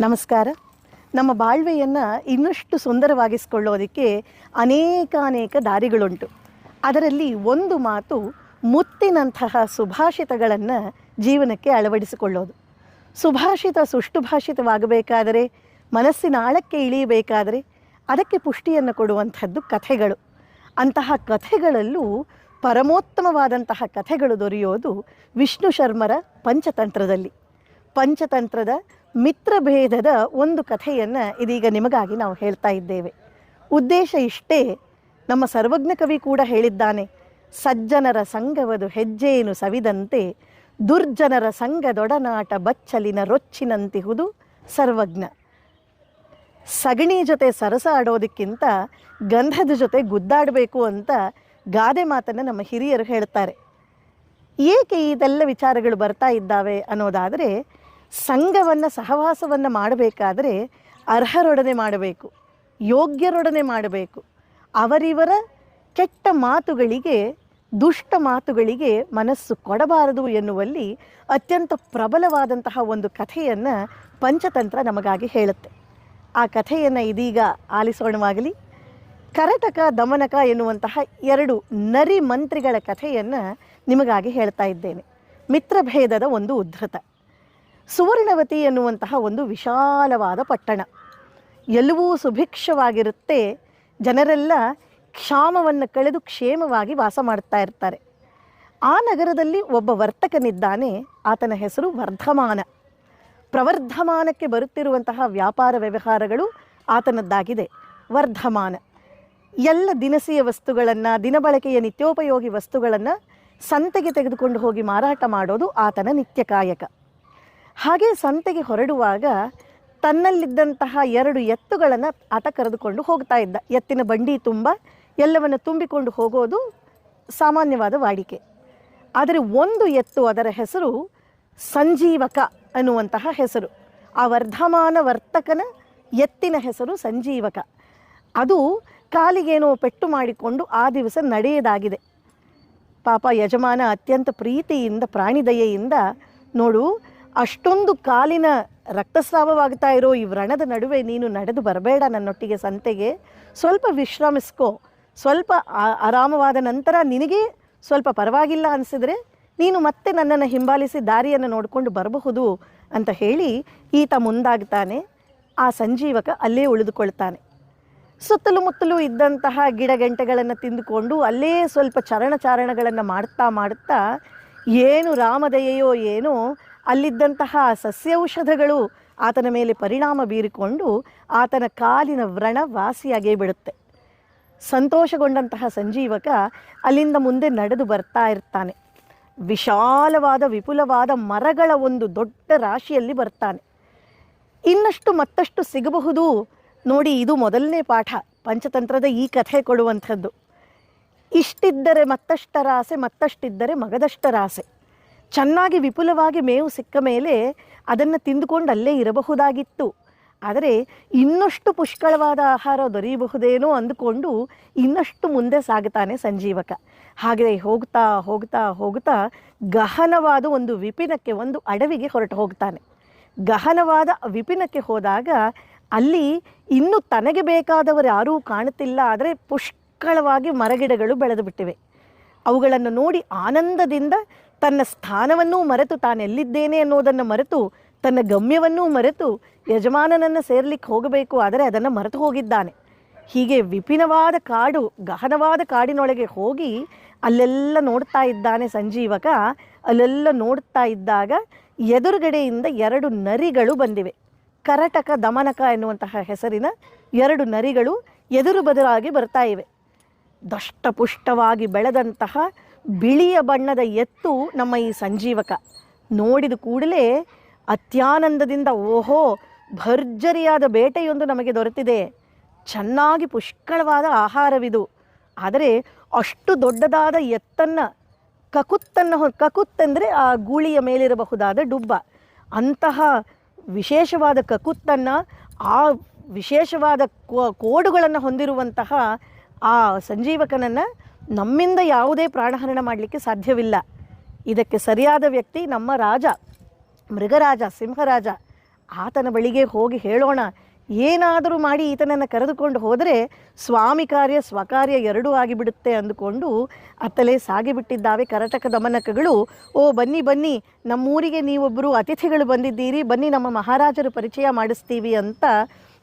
ನಮಸ್ಕಾರ. ನಮ್ಮ ಬಾಳ್ವೆಯನ್ನು ಇನ್ನಷ್ಟು ಸುಂದರವಾಗಿಸಿಕೊಳ್ಳೋದಕ್ಕೆ ಅನೇಕಾನೇಕ ದಾರಿಗಳುಂಟು. ಅದರಲ್ಲಿ ಒಂದು ಮಾತು ಮುತ್ತಿನಂತಹ ಸುಭಾಷಿತಗಳನ್ನು ಜೀವನಕ್ಕೆ ಅಳವಡಿಸಿಕೊಳ್ಳೋದು. ಸುಭಾಷಿತ ಸುಷ್ಟು ಭಾಷಿತವಾಗಬೇಕಾದರೆ ಮನಸ್ಸಿನ ಆಳಕ್ಕೆ ಇಳಿಯಬೇಕಾದರೆ, ಅದಕ್ಕೆ ಪುಷ್ಟಿಯನ್ನು ಕೊಡುವಂಥದ್ದು ಕಥೆಗಳು. ಅಂತಹ ಕಥೆಗಳಲ್ಲೂ ಪರಮೋತ್ತಮವಾದಂತಹ ಕಥೆಗಳು ದೊರೆಯೋದು ವಿಷ್ಣು ಶರ್ಮರ ಪಂಚತಂತ್ರದಲ್ಲಿ. ಪಂಚತಂತ್ರದ ಮಿತ್ರಭೇದದ ಒಂದು ಕಥೆಯನ್ನು ಇದೀಗ ನಿಮಗಾಗಿ ನಾವು ಹೇಳ್ತಾ ಇದ್ದೇವೆ. ಉದ್ದೇಶ ಇಷ್ಟೇ, ನಮ್ಮ ಸರ್ವಜ್ಞ ಕವಿ ಕೂಡ ಹೇಳಿದ್ದಾನೆ, ಸಜ್ಜನರ ಸಂಘವದು ಹೆಜ್ಜೆಯನ್ನು ಸವಿದಂತೆ, ದುರ್ಜನರ ಸಂಘದೊಡನಾಟ ಬಚ್ಚಲಿನ ರೊಚ್ಚಿನಂತಿಹುದು ಸರ್ವಜ್ಞ. ಸಗಣಿ ಜೊತೆ ಸರಸ ಆಡೋದಕ್ಕಿಂತ ಗಂಧದ ಜೊತೆ ಗುದ್ದಾಡಬೇಕು ಅಂತ ಗಾದೆ ಮಾತನ್ನು ನಮ್ಮ ಹಿರಿಯರು ಹೇಳ್ತಾರೆ. ಏಕೆ ಇದೆಲ್ಲ ವಿಚಾರಗಳು ಬರ್ತಾ ಇದ್ದಾವೆ ಅನ್ನೋದಾದರೆ ಸಂಘವನ್ನು, ಸಹವಾಸವನ್ನು ಮಾಡಬೇಕಾದರೆ ಅರ್ಹರೊಡನೆ ಮಾಡಬೇಕು, ಯೋಗ್ಯರೊಡನೆ ಮಾಡಬೇಕು. ಅವರಿವರ ಕೆಟ್ಟ ಮಾತುಗಳಿಗೆ, ದುಷ್ಟ ಮಾತುಗಳಿಗೆ ಮನಸ್ಸು ಕೊಡಬಾರದು ಎನ್ನುವಲ್ಲಿ ಅತ್ಯಂತ ಪ್ರಬಲವಾದಂತಹ ಒಂದು ಕಥೆಯನ್ನು ಪಂಚತಂತ್ರ ನಮಗಾಗಿ ಹೇಳುತ್ತೆ. ಆ ಕಥೆಯನ್ನು ಇದೀಗ ಆಲಿಸೋಣವಾಗಲಿ. ಕರಟಕ, ದಮನಕ ಎನ್ನುವಂತಹ ಎರಡು ನರಿ ಮಂತ್ರಿಗಳ ಕಥೆಯನ್ನು ನಿಮಗಾಗಿ ಹೇಳ್ತಾ ಇದ್ದೇನೆ. ಮಿತ್ರಭೇದದ ಒಂದು ಉದ್ಧತ. ಸುವರ್ಣವತಿ ಎನ್ನುವಂತಹ ಒಂದು ವಿಶಾಲವಾದ ಪಟ್ಟಣ. ಎಲ್ಲವೂ ಸುಭಿಕ್ಷವಾಗಿರುತ್ತೆ. ಜನರೆಲ್ಲ ಕ್ಷಾಮವನ್ನು ಕಳೆದು ಕ್ಷೇಮವಾಗಿ ವಾಸ ಮಾಡ್ತಾ ಇರ್ತಾರೆ. ಆ ನಗರದಲ್ಲಿ ಒಬ್ಬ ವರ್ತಕನಿದ್ದಾನೆ. ಆತನ ಹೆಸರು ವರ್ಧಮಾನ. ಪ್ರವರ್ಧಮಾನಕ್ಕೆ ಬರುತ್ತಿರುವಂತಹ ವ್ಯಾಪಾರ ವ್ಯವಹಾರಗಳು ಆತನದ್ದಾಗಿದೆ. ವರ್ಧಮಾನ. ಎಲ್ಲ ದಿನಸಿಯ ವಸ್ತುಗಳನ್ನು ದಿನಬಳಕೆಯ ನಿತ್ಯೋಪಯೋಗಿ ವಸ್ತುಗಳನ್ನು ಸಂತೆಗೆ ತೆಗೆದುಕೊಂಡು ಹೋಗಿ ಮಾರಾಟ ಮಾಡೋದು ಆತನ ನಿತ್ಯ ಕಾಯಕ. ಹಾಗೆ ಸಂತೆಗೆ ಹೊರಡುವಾಗ ತನ್ನಲ್ಲಿದ್ದಂತಹ ಎರಡು ಎತ್ತುಗಳನ್ನು ಆತ ಕರೆದುಕೊಂಡು ಹೋಗ್ತಾ ಇದ್ದ. ಎತ್ತಿನ ಬಂಡಿ ತುಂಬ, ಎಲ್ಲವನ್ನು ತುಂಬಿಕೊಂಡು ಹೋಗೋದು ಸಾಮಾನ್ಯವಾದ ವಾಡಿಕೆ. ಆದರೆ ಒಂದು ಎತ್ತು ಅದರ ಹೆಸರು ಸಂಜೀವಕ ಅನ್ನುವಂತಹ ಹೆಸರು. ಆ ವರ್ಧಮಾನ ವರ್ತಕನ ಎತ್ತಿನ ಹೆಸರು ಸಂಜೀವಕ. ಅದು ಕಾಲಿಗೇನೋ ಪೆಟ್ಟು ಮಾಡಿಕೊಂಡು ಆ ದಿವಸ ನಡೆಯದಾಗಿದೆ. ಪಾಪ ಯಜಮಾನ ಅತ್ಯಂತ ಪ್ರೀತಿಯಿಂದ, ಪ್ರಾಣಿದಯೆಯಿಂದ ನೋಡು ಅಷ್ಟೊಂದು ಕಾಲಿನ ರಕ್ತಸ್ರಾವವಾಗ್ತಾ ಇರೋ ಈ ವ್ರಣದ ನಡುವೆ ನೀನು ನಡೆದು ಬರಬೇಡ ನನ್ನೊಟ್ಟಿಗೆ ಸಂತೆಗೆ. ಸ್ವಲ್ಪ ವಿಶ್ರಮಿಸ್ಕೋ. ಸ್ವಲ್ಪ ಆರಾಮವಾದ ನಂತರ ನಿನಗೆ ಸ್ವಲ್ಪ ಪರವಾಗಿಲ್ಲ ಅನಿಸಿದರೆ ನೀನು ಮತ್ತೆ ನನ್ನನ್ನು ಹಿಂಬಾಲಿಸಿ ದಾರಿಯನ್ನು ನೋಡಿಕೊಂಡು ಬರಬಹುದು ಅಂತ ಹೇಳಿ ಈತ ಮುಂದಾಗ್ತಾನೆ. ಆ ಸಂಜೀವಕ ಅಲ್ಲೇ ಉಳಿದುಕೊಳ್ತಾನೆ. ಸುತ್ತಲೂ ಮುತ್ತಲೂ ಇದ್ದಂತಹ ಗಿಡಗಂಟೆಗಳನ್ನು ತಿಂದುಕೊಂಡು ಅಲ್ಲೇ ಸ್ವಲ್ಪ ಚರಣಚಾರಣಗಳನ್ನು ಮಾಡ್ತಾ ಮಾಡ್ತಾ ಏನು ರಾಮದಯೆಯೋ ಏನೋ ಅಲ್ಲಿದ್ದಂತಹ ಸಸ್ಯೌಷಧಗಳು ಆತನ ಮೇಲೆ ಪರಿಣಾಮ ಬೀರಿಕೊಂಡು ಆತನ ಕಾಲಿನ ವ್ರಣ ವಾಸಿಯಾಗೇ ಬಿಡುತ್ತೆ. ಸಂತೋಷಗೊಂಡಂತಹ ಸಂಜೀವಕ ಅಲ್ಲಿಂದ ಮುಂದೆ ನಡೆದು ಬರ್ತಾ ಇರ್ತಾನೆ. ವಿಶಾಲವಾದ, ವಿಪುಲವಾದ ಮರಗಳ ಒಂದು ದೊಡ್ಡ ರಾಶಿಯಲ್ಲಿ ಬರ್ತಾನೆ. ಇನ್ನಷ್ಟು ಮತ್ತಷ್ಟು ಸಿಗಬಹುದು. ನೋಡಿ, ಇದು ಮೊದಲನೇ ಪಾಠ. ಪಂಚತಂತ್ರದ ಈ ಕಥೆ ಕೊಡುವಂಥದ್ದು. ಇಷ್ಟಿದ್ದರೆ ಮತ್ತಷ್ಟರಾಸೆ ಮತ್ತಷ್ಟಿದ್ದರೆ ಮಗದಷ್ಟರ ಆಸೆ. ಚೆನ್ನಾಗಿ ವಿಪುಲವಾಗಿ ಮೇವು ಸಿಕ್ಕ ಮೇಲೆ ಅದನ್ನು ತಿಂದುಕೊಂಡು ಅಲ್ಲೇ ಇರಬಹುದಾಗಿತ್ತು. ಆದರೆ ಇನ್ನಷ್ಟು ಪುಷ್ಕಳವಾದ ಆಹಾರ ದೊರೆಯಬಹುದೇನೋ ಅಂದುಕೊಂಡು ಇನ್ನಷ್ಟು ಮುಂದೆ ಸಾಗುತ್ತಾನೆ ಸಂಜೀವಕ. ಹಾಗೆ ಹೋಗ್ತಾ ಹೋಗ್ತಾ ಹೋಗ್ತಾ ಗಹನವಾದ ಒಂದು ವಿಪಿನಕ್ಕೆ ಒಂದು ಅಡವಿಗೆ ಹೊರಟು ಹೋಗ್ತಾನೆ. ಗಹನವಾದ ವಿಪಿನಕ್ಕೆ ಹೋದಾಗ ಅಲ್ಲಿ ಇನ್ನು ತನಗೆ ಬೇಕಾದವರು ಯಾರೂ ಕಾಣುತ್ತಿಲ್ಲ. ಆದರೆ ಪುಷ್ಕಳವಾಗಿ ಮರಗಿಡಗಳು ಬೆಳೆದು ಬಿಟ್ಟಿವೆ. ಅವುಗಳನ್ನು ನೋಡಿ ಆನಂದದಿಂದ ತನ್ನ ಸ್ಥಾನವನ್ನೂ ಮರೆತು ತಾನೆಲ್ಲಿದ್ದೇನೆ ಅನ್ನೋದನ್ನು ಮರೆತು, ತನ್ನ ಗಮ್ಯವನ್ನೂ ಮರೆತು ಯಜಮಾನನನ್ನು ಸೇರ್ಲಿಕ್ಕೆ ಹೋಗಬೇಕು ಆದರೆ ಅದನ್ನು ಮರೆತು ಹೋಗಿದ್ದಾನೆ. ಹೀಗೆ ವಿಪಿನವಾದ ಕಾಡು, ಗಹನವಾದ ಕಾಡಿನೊಳಗೆ ಹೋಗಿ ಅಲ್ಲೆಲ್ಲ ನೋಡ್ತಾ ಇದ್ದಾನೆ ಸಂಜೀವಕ. ಅಲ್ಲೆಲ್ಲ ನೋಡ್ತಾ ಇದ್ದಾಗ ಎದುರುಗಡೆಯಿಂದ ಎರಡು ನರಿಗಳು ಬಂದಿವೆ. ಕರಟಕ ದಮನಕ ಎನ್ನುವಂತಹ ಹೆಸರಿನ ಎರಡು ನರಿಗಳು ಎದುರು ಬದಲಾಗಿ ಬರ್ತಾ ಇವೆ. ದಷ್ಟಪುಷ್ಟವಾಗಿ ಬೆಳೆದಂತಹ ಬಿಳಿಯ ಬಣ್ಣದ ಎತ್ತು ನಮ್ಮ ಈ ಸಂಜೀವಕ. ನೋಡಿದ ಕೂಡಲೇ ಅತ್ಯಾನಂದದಿಂದ ಓಹೋ, ಭರ್ಜರಿಯಾದ ಬೇಟೆಯೊಂದು ನಮಗೆ ದೊರೆತಿದೆ. ಚೆನ್ನಾಗಿ ಪುಷ್ಕಳವಾದ ಆಹಾರವಿದು. ಆದರೆ ಅಷ್ಟು ದೊಡ್ಡದಾದ ಎತ್ತನ್ನು, ಕಕುತ್ತನ್ನು ಹೊ- ಕಕುತ್ತೆಂದರೆ ಆ ಗೂಳಿಯ ಮೇಲಿರಬಹುದಾದ ಡುಬ್ಬ. ಅಂತಹ ವಿಶೇಷವಾದ ಕಕುತ್ತನ್ನು, ಆ ವಿಶೇಷವಾದ ಕೋಡುಗಳನ್ನು ಹೊಂದಿರುವಂತಹ ಆ ಸಂಜೀವಕನನ್ನು ನಮ್ಮಿಂದ ಯಾವುದೇ ಪ್ರಾಣಹರಣ ಮಾಡಲಿಕ್ಕೆ ಸಾಧ್ಯವಿಲ್ಲ. ಇದಕ್ಕೆ ಸರಿಯಾದ ವ್ಯಕ್ತಿ ನಮ್ಮ ರಾಜ, ಮೃಗರಾಜ, ಸಿಂಹರಾಜ, ಆತನ ಬಳಿಗೆ ಹೋಗಿ ಹೇಳೋಣ. ಏನಾದರೂ ಮಾಡಿ ಈತನನ್ನು ಕರೆದುಕೊಂಡು ಹೋದರೆ ಸ್ವಾಮಿ ಕಾರ್ಯ, ಸ್ವಕಾರ್ಯ ಎರಡೂ ಆಗಿಬಿಡುತ್ತೆ ಅಂದುಕೊಂಡು ಅತ್ತಲೇ ಸಾಗಿಬಿಟ್ಟಿದ್ದಾವೆ ಕರಟಕ ದಮನಕಗಳು. ಓ, ಬನ್ನಿ ಬನ್ನಿ, ನಮ್ಮೂರಿಗೆ ನೀವೊಬ್ಬರು ಅತಿಥಿಗಳು ಬಂದಿದ್ದೀರಿ. ಬನ್ನಿ, ನಮ್ಮ ಮಹಾರಾಜರು ಪರಿಚಯ ಮಾಡಿಸ್ತೀವಿ ಅಂತ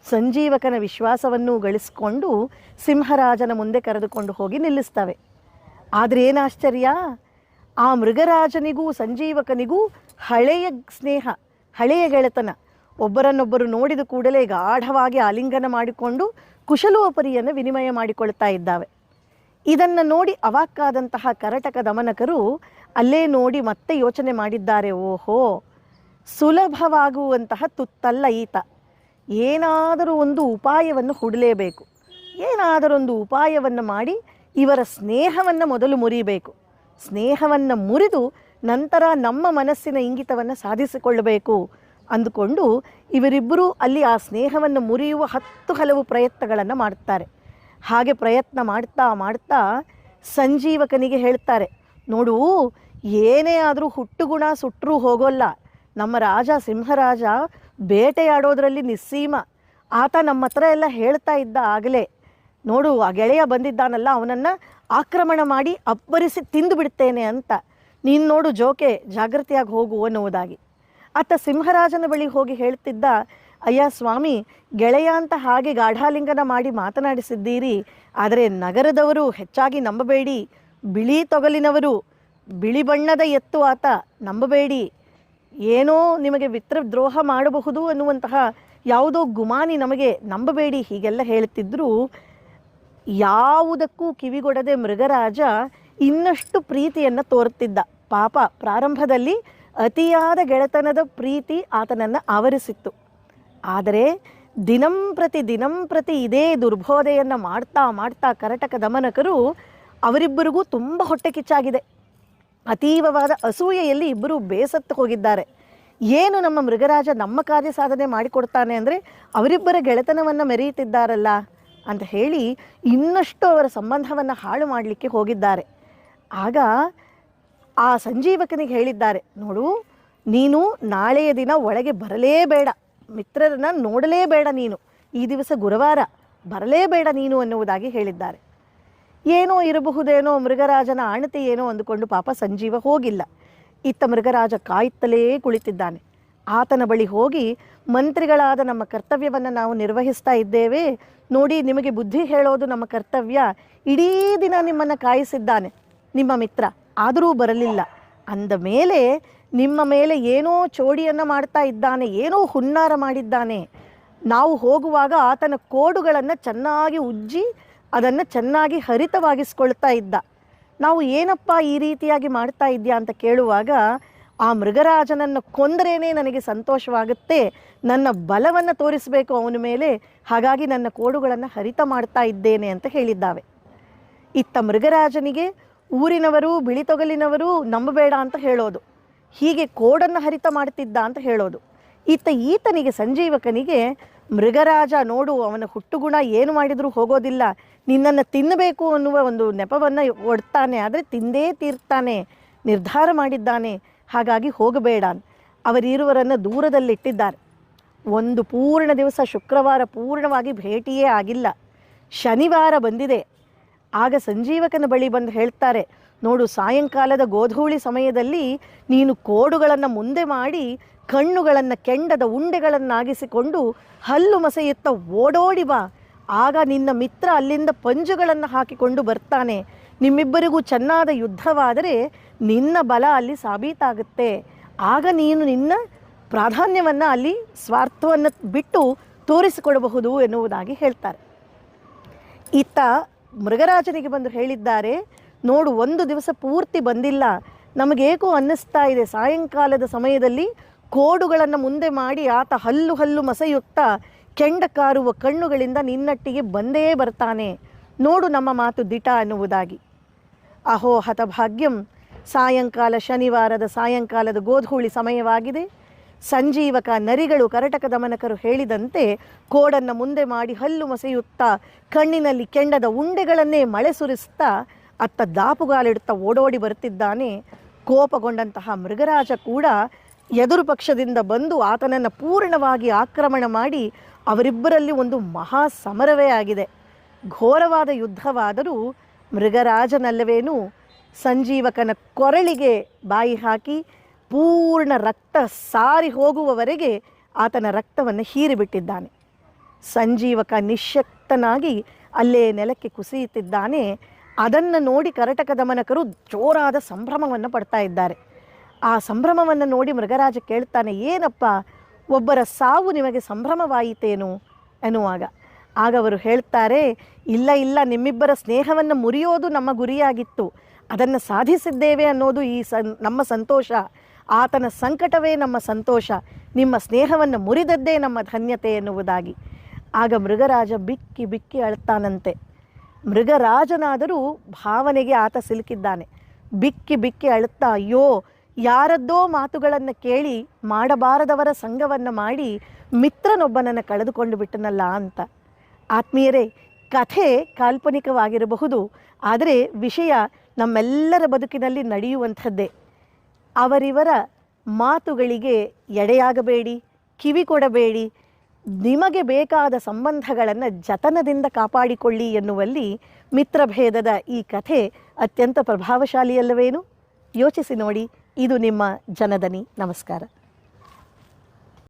ಸಂಜೀವಕನ ವಿಶ್ವಾಸವನ್ನು ಗಳಿಸಿಕೊಂಡು ಸಿಂಹರಾಜನ ಮುಂದೆ ಕರೆದುಕೊಂಡು ಹೋಗಿ ನಿಲ್ಲಿಸ್ತವೆ. ಆದರೆ ಏನು ಆಶ್ಚರ್ಯ? ಆ ಮೃಗರಾಜನಿಗೂ ಸಂಜೀವಕನಿಗೂ ಹಳೆಯ ಸ್ನೇಹ, ಹಳೆಯ ಗೆಳೆತನ. ಒಬ್ಬರನ್ನೊಬ್ಬರು ನೋಡಿದ ಕೂಡಲೇ ಗಾಢವಾಗಿ ಆಲಿಂಗನ ಮಾಡಿಕೊಂಡು ಕುಶಲೋಪರಿಯನ್ನು ವಿನಿಮಯ ಮಾಡಿಕೊಳ್ತಾ ಇದ್ದಾವೆ. ಇದನ್ನು ನೋಡಿ ಅವಾಕ್ಕಾದಂತಹ ಕರಟಕ ದಮನಕರು ಅಲ್ಲೇ ನೋಡಿ ಮತ್ತೆ ಯೋಚನೆ ಮಾಡಿದ್ದಾರೆ, ಓಹೋ! ಸುಲಭವಾಗುವಂತಹ ತುತ್ತಲ್ಲ ಈತ. ಏನಾದರೂ ಒಂದು ಉಪಾಯವನ್ನು ಹುಡಲೇಬೇಕು. ಏನಾದರೊಂದು ಉಪಾಯವನ್ನು ಮಾಡಿ ಇವರ ಸ್ನೇಹವನ್ನು ಮೊದಲು ಮುರಿಬೇಕು. ಸ್ನೇಹವನ್ನು ಮುರಿದು ನಂತರ ನಮ್ಮ ಮನಸ್ಸಿನ ಇಂಗಿತವನ್ನು ಸಾಧಿಸಿಕೊಳ್ಳಬೇಕು ಅಂದುಕೊಂಡು ಇವರಿಬ್ಬರೂ ಅಲ್ಲಿ ಆ ಸ್ನೇಹವನ್ನು ಮುರಿಯುವ ಹತ್ತು ಹಲವು ಪ್ರಯತ್ನಗಳನ್ನು ಮಾಡ್ತಾರೆ. ಹಾಗೆ ಪ್ರಯತ್ನ ಮಾಡ್ತಾ ಮಾಡ್ತಾ ಸಂಜೀವಕನಿಗೆ ಹೇಳ್ತಾರೆ, ನೋಡು, ಏನೇ ಆದರೂ ಹುಟ್ಟುಗುಣ ಸುಟ್ಟರೂ ಹೋಗೋಲ್ಲ. ನಮ್ಮ ರಾಜ ಸಿಂಹರಾಜ ಬೇಟೆಯಾಡೋದ್ರಲ್ಲಿ ನಿಸ್ಸೀಮ. ಆತ ನಮ್ಮ ಹತ್ರ ಎಲ್ಲ ಹೇಳ್ತಾ ಇದ್ದ ಆಗಲೇ. ನೋಡು, ಆ ಗೆಳೆಯ ಬಂದಿದ್ದಾನಲ್ಲ, ಅವನನ್ನು ಆಕ್ರಮಣ ಮಾಡಿ ಅಬ್ಬರಿಸಿ ತಿಂದು ಬಿಡ್ತೇನೆ ಅಂತ. ನೀನು ನೋಡು ಜೋಕೆ, ಜಾಗೃತಿಯಾಗಿ ಹೋಗು ಅನ್ನುವುದಾಗಿ. ಆತ ಸಿಂಹರಾಜನ ಬಳಿ ಹೋಗಿ ಹೇಳ್ತಿದ್ದ, ಅಯ್ಯ ಸ್ವಾಮಿ, ಗೆಳೆಯ ಅಂತ ಹಾಗೆ ಗಾಢಾಲಿಂಗನ ಮಾಡಿ ಮಾತನಾಡಿಸಿದ್ದೀರಿ. ಆದರೆ ನಗರದವರು ಹೆಚ್ಚಾಗಿ ನಂಬಬೇಡಿ. ಬಿಳಿ ತೊಗಲಿನವರು, ಬಿಳಿ ಬಣ್ಣದ ಎತ್ತು ಆತ. ನಂಬಬೇಡಿ. ಏನೋ ನಿಮಗೆ ದ್ರೋಹ ಮಾಡಬಹುದು ಅನ್ನುವಂತಹ ಯಾವುದೋ ಗುಮಾನಿ ನಮಗೆ ನಂಬಬೇಡಿ ಹೀಗೆಲ್ಲ ಹೇಳ್ತಿದ್ರು. ಯಾವುದಕ್ಕೂ ಕಿವಿಗೊಡದೆ ಮೃಗರಾಜ ಇನ್ನಷ್ಟು ಪ್ರೀತಿಯನ್ನು ತೋರುತ್ತಿದ್ದ. ಪಾಪ ಪ್ರಾರಂಭದಲ್ಲಿ ಅತಿಯಾದ ಗೆಳೆತನದ ಪ್ರೀತಿ ಆತನನ್ನು ಆವರಿಸಿತ್ತು. ಆದರೆ ದಿನಂ ಪ್ರತಿ ದಿನಂ ಪ್ರತಿ ಇದೇ ದುರ್ಬೋಧೆಯನ್ನು ಮಾಡ್ತಾ ಮಾಡ್ತಾ ಕರಟಕ ದಮನಕರು ಅವರಿಬ್ಬರಿಗೂ ತುಂಬ ಹೊಟ್ಟೆ ಕಿಚ್ಚಾಗಿದೆ. ಅತೀವವಾದ ಅಸೂಯೆಯಲ್ಲಿ ಇಬ್ಬರು ಬೇಸತ್ತು ಹೋಗಿದ್ದಾರೆ. ಏನು ನಮ್ಮ ಮೃಗರಾಜ ನಮ್ಮ ಕಾರ್ಯ ಸಾಧನೆ ಮಾಡಿಕೊಡ್ತಾನೆ ಅಂದರೆ ಅವರಿಬ್ಬರ ಗೆಳೆತನವನ್ನು ಮೆರೆಯುತ್ತಿದ್ದಾರಲ್ಲ ಅಂತ ಹೇಳಿ ಇನ್ನಷ್ಟು ಅವರ ಸಂಬಂಧವನ್ನು ಹಾಳು ಮಾಡಲಿಕ್ಕೆ ಹೋಗಿದ್ದಾರೆ. ಆಗ ಆ ಸಂಜೀವಕನಿಗೆ ಹೇಳಿದ್ದಾರೆ, ನೋಡು, ನೀನು ನಾಳೆಯ ದಿನ ಒಳಗೆ ಬರಲೇಬೇಡ. ಮಿತ್ರರನ್ನ ನೋಡಲೇಬೇಡ ನೀನು. ಈ ದಿವಸ ಗುರುವಾರ ಬರಲೇಬೇಡ ನೀನು ಅನ್ನುವುದಾಗಿ ಹೇಳಿದ್ದಾರೆ. ಏನೋ ಇರಬಹುದೇನೋ ಮೃಗರಾಜನ ಆಣತಿ ಏನೋ ಅಂದುಕೊಂಡು ಪಾಪ ಸಂಜೀವ ಹೋಗಿಲ್ಲ. ಇತ್ತ ಮೃಗರಾಜ ಕಾಯುತ್ತಲೇ ಕುಳಿತಿದ್ದಾನೆ. ಆತನ ಬಳಿ ಹೋಗಿ ಮಂತ್ರಿಗಳಾದ ನಮ್ಮ ಕರ್ತವ್ಯವನ್ನು ನಾವು ನಿರ್ವಹಿಸ್ತಾ ಇದ್ದೇವೆ. ನೋಡಿ, ನಿಮಗೆ ಬುದ್ಧಿ ಹೇಳೋದು ನಮ್ಮ ಕರ್ತವ್ಯ. ಇಡೀ ದಿನ ನಿಮ್ಮನ್ನು ಕಾಯಿಸಿದ್ದಾನೆ. ನಿಮ್ಮ ಮಿತ್ರ ಆದರೂ ಬರಲಿಲ್ಲ. ಅಂದ ಮೇಲೆ ನಿಮ್ಮ ಮೇಲೆ ಏನೋ ಚೋಡಿಯನ್ನು ಮಾಡ್ತಾ ಇದ್ದಾನೆ, ಏನೋ ಹುನ್ನಾರ ಮಾಡಿದ್ದಾನೆ. ನಾವು ಹೋಗುವಾಗ ಆತನ ಕೋಡುಗಳನ್ನು ಚೆನ್ನಾಗಿ ಉಜ್ಜಿ ಅದನ್ನು ಚೆನ್ನಾಗಿ ಹರಿತವಾಗಿಸ್ಕೊಳ್ತಾ ಇದ್ದ. ನಾವು ಏನಪ್ಪ ಈ ರೀತಿಯಾಗಿ ಮಾಡ್ತಾ ಇದೆಯಾ ಅಂತ ಕೇಳುವಾಗ, ಆ ಮೃಗರಾಜನನ್ನು ಕೊಂದರೇನೆ ನನಗೆ ಸಂತೋಷವಾಗುತ್ತೆ, ನನ್ನ ಬಲವನ್ನು ತೋರಿಸಬೇಕು ಅವನ ಮೇಲೆ, ಹಾಗಾಗಿ ನನ್ನ ಕೋಡುಗಳನ್ನು ಹರಿತ ಮಾಡ್ತಾ ಇದ್ದೇನೆ ಅಂತ ಹೇಳಿದ್ದಾವೆ. ಇತ್ತ ಮೃಗರಾಜನಿಗೆ ಊರಿನವರು, ಬಿಳಿತೊಗಲಿನವರು ನಂಬಬೇಡ ಅಂತ ಹೇಳೋದು. ಹೀಗೆ ಕೋಡನ್ನು ಹರಿತ ಮಾಡ್ತಿದ್ದ ಅಂತ ಹೇಳೋದು. ಇತ್ತ ಈತನಿಗೆ, ಸಂಜೀವಕನಿಗೆ ಮೃಗರಾಜ ನೋಡು, ಅವನ ಹುಟ್ಟುಗುಣ ಏನು ಮಾಡಿದರೂ ಹೋಗೋದಿಲ್ಲ. ನಿನ್ನನ್ನು ತಿನ್ನಬೇಕು ಅನ್ನುವ ಒಂದು ನೆಪವನ್ನು ಒಡ್ತಾನೆ, ಆದರೆ ತಿಂದೇ ತೀರ್ತಾನೆ, ನಿರ್ಧಾರ ಮಾಡಿದ್ದಾನೆ. ಹಾಗಾಗಿ ಹೋಗಬೇಡ ಅವರಿರುವರನ್ನು ದೂರದಲ್ಲಿಟ್ಟಿದ್ದಾರೆ. ಒಂದು ಪೂರ್ಣ ದಿವಸ ಶುಕ್ರವಾರ ಪೂರ್ಣವಾಗಿ ಭೇಟಿಯೇ ಆಗಿಲ್ಲ. ಶನಿವಾರ ಬಂದಿದೆ. ಆಗ ಸಂಜೀವಕನ ಬಳಿ ಬಂದು ಹೇಳ್ತಾರೆ, ನೋಡು, ಸಾಯಂಕಾಲದ ಗೋಧೂಳಿ ಸಮಯದಲ್ಲಿ ನೀನು ಕೋಡುಗಳನ್ನು ಮುಂದೆ ಮಾಡಿ ಕಣ್ಣುಗಳನ್ನು ಕೆಂಡದ ಉಂಡೆಗಳನ್ನಾಗಿಸಿಕೊಂಡು ಹಲ್ಲು ಮಸೆಯುತ್ತ ಓಡೋಡಿ ಬಾ. ಆಗ ನಿನ್ನ ಮಿತ್ರ ಅಲ್ಲಿಂದ ಪಂಜುಗಳನ್ನು ಹಾಕಿಕೊಂಡು ಬರ್ತಾನೆ. ನಿಮ್ಮಿಬ್ಬರಿಗೂ ಚೆನ್ನಾದ ಯುದ್ಧವಾದರೆ ನಿನ್ನ ಬಲ ಅಲ್ಲಿ ಸಾಬೀತಾಗುತ್ತೆ. ಆಗ ನೀನು ನಿನ್ನ ಪ್ರಾಧಾನ್ಯವನ್ನು ಅಲ್ಲಿ ಸ್ವಾರ್ಥವನ್ನು ಬಿಟ್ಟು ತೋರಿಸಿಕೊಡಬಹುದು ಎನ್ನುವುದಾಗಿ ಹೇಳ್ತಾರೆ. ಇತ್ತ ಮೃಗರಾಜನಿಗೆ ಬಂದು ಹೇಳಿದ್ದಾರೆ, ನೋಡು, ಒಂದು ದಿವಸ ಪೂರ್ತಿ ಬಂದಿಲ್ಲ. ನಮಗೇಕೋ ಅನ್ನಿಸ್ತಾ ಇದೆ, ಸಾಯಂಕಾಲದ ಸಮಯದಲ್ಲಿ ಕೋಡುಗಳನ್ನು ಮುಂದೆ ಮಾಡಿ ಆತ ಹಲ್ಲು ಹಲ್ಲು ಮಸೆಯುತ್ತಾ ಕೆಂಡ ಕಾರುವ ಕಣ್ಣುಗಳಿಂದ ನಿನ್ನಟ್ಟಿಗೆ ಬಂದೇ ಬರ್ತಾನೆ. ನೋಡು ನಮ್ಮ ಮಾತು ದಿಟ ಅನ್ನುವುದಾಗಿ. ಅಹೋ ಹತಭಾಗ್ಯಂ, ಸಾಯಂಕಾಲ ಶನಿವಾರದ ಸಾಯಂಕಾಲದ ಗೋಧೂಳಿ ಸಮಯವಾಗಿದೆ. ಸಂಜೀವಕ ನರಿಗಳು ಕರಟಕ ದಮನಕರು ಹೇಳಿದಂತೆ ಕೋಡನ್ನು ಮುಂದೆ ಮಾಡಿ ಹಲ್ಲು ಮಸೆಯುತ್ತಾ ಕಣ್ಣಿನಲ್ಲಿ ಕೆಂಡದ ಉಂಡೆಗಳನ್ನೇ ಮಳೆ ಸುರಿಸ್ತಾ ಅತ್ತ ದಾಪುಗಾಲಿಡುತ್ತಾ ಓಡೋಡಿ ಬರುತ್ತಿದ್ದಾನೆ ಕೋಪಗೊಂಡಂತಹ ಮೃಗರಾಜ ಕೂಡ ಎದುರು ಪಕ್ಷದಿಂದ ಬಂದು ಆತನನ್ನು ಪೂರ್ಣವಾಗಿ ಆಕ್ರಮಣ ಮಾಡಿ ಅವರಿಬ್ಬರಲ್ಲಿ ಒಂದು ಮಹಾ ಸಮರವೇ ಆಗಿದೆ. ಘೋರವಾದ ಯುದ್ಧವಾದರೂ ಮೃಗರಾಜನಲ್ಲವೇನು ಸಂಜೀವಕನ ಕೊರಳಿಗೆ ಬಾಯಿ ಹಾಕಿ ಪೂರ್ಣ ರಕ್ತ ಸಾರಿ ಹೋಗುವವರೆಗೆ ಆತನ ರಕ್ತವನ್ನು ಹೀರಿಬಿಟ್ಟಿದ್ದಾನೆ. ಸಂಜೀವಕ ನಿಶಕ್ತನಾಗಿ ಅಲ್ಲೇ ನೆಲಕ್ಕೆ ಕುಸಿಯುತ್ತಿದ್ದಾನೆ. ಅದನ್ನು ನೋಡಿ ಕರಟಕ ದಮನಕರು ಜೋರಾದ ಸಂಭ್ರಮವನ್ನು ಪಡ್ತಾ ಇದ್ದಾರೆ. ಆ ಸಂಭ್ರಮವನ್ನು ನೋಡಿ ಮೃಗರಾಜ ಕೇಳ್ತಾನೆ, ಏನಪ್ಪ, ಒಬ್ಬರ ಸಾವು ನಿಮಗೆ ಸಂಭ್ರಮವಾಯಿತೇನು? ಎನ್ನುವಾಗ. ಆಗ ಅವರು ಹೇಳ್ತಾರೆ, ಇಲ್ಲ ಇಲ್ಲ, ನಿಮ್ಮಿಬ್ಬರ ಸ್ನೇಹವನ್ನು ಮುರಿಯೋದು ನಮ್ಮ ಗುರಿಯಾಗಿತ್ತು. ಅದನ್ನು ಸಾಧಿಸಿದ್ದೇವೆ ಅನ್ನೋದು ಈ ಸನ್, ನಮ್ಮ ಸಂತೋಷ. ಆತನ ಸಂಕಟವೇ ನಮ್ಮ ಸಂತೋಷ. ನಿಮ್ಮ ಸ್ನೇಹವನ್ನು ಮುರಿದದ್ದೇ ನಮ್ಮ ಧನ್ಯತೆ ಎನ್ನುವುದಾಗಿ. ಆಗ ಮೃಗರಾಜ ಬಿಕ್ಕಿ ಬಿಕ್ಕಿ ಅಳ್ತಾನಂತೆ. ಮೃಗರಾಜನಾದರೂ ಭಾವನೆಗೆ ಆತ ಸಿಲುಕಿದ್ದಾನೆ. ಬಿಕ್ಕಿ ಬಿಕ್ಕಿ ಅಳುತ್ತಾ ಅಯ್ಯೋ ಯಾರದ್ದೋ ಮಾತುಗಳನ್ನು ಕೇಳಿ ಮಾಡಬಾರದವರ ಸಂಘವನ್ನು ಮಾಡಿ ಮಿತ್ರನೊಬ್ಬನನ್ನು ಕಳೆದುಕೊಂಡು ಬಿಟ್ಟನಲ್ಲ ಅಂತ. ಆತ್ಮೀಯರೇ, ಕಥೆ ಕಾಲ್ಪನಿಕವಾಗಿರಬಹುದು, ಆದರೆ ವಿಷಯ ನಮ್ಮೆಲ್ಲರ ಬದುಕಿನಲ್ಲಿ ನಡೆಯುವಂಥದ್ದೇ. ಅವರಿವರ ಮಾತುಗಳಿಗೆ ಎಡೆಯಾಗಬೇಡಿ, ಕಿವಿ ಕೊಡಬೇಡಿ, ನಿಮಗೆ ಬೇಕಾದ ಸಂಬಂಧಗಳನ್ನು ಜತನದಿಂದ ಕಾಪಾಡಿಕೊಳ್ಳಿ ಎನ್ನುವಲ್ಲಿ ಮಿತ್ರಭೇದದ ಈ ಕಥೆ ಅತ್ಯಂತ ಪ್ರಭಾವಶಾಲಿಯಲ್ಲವೇನು? ಯೋಚಿಸಿ ನೋಡಿ. ಇದು ನಿಮ್ಮ ಜನದನಿ ನಮಸ್ಕಾರ.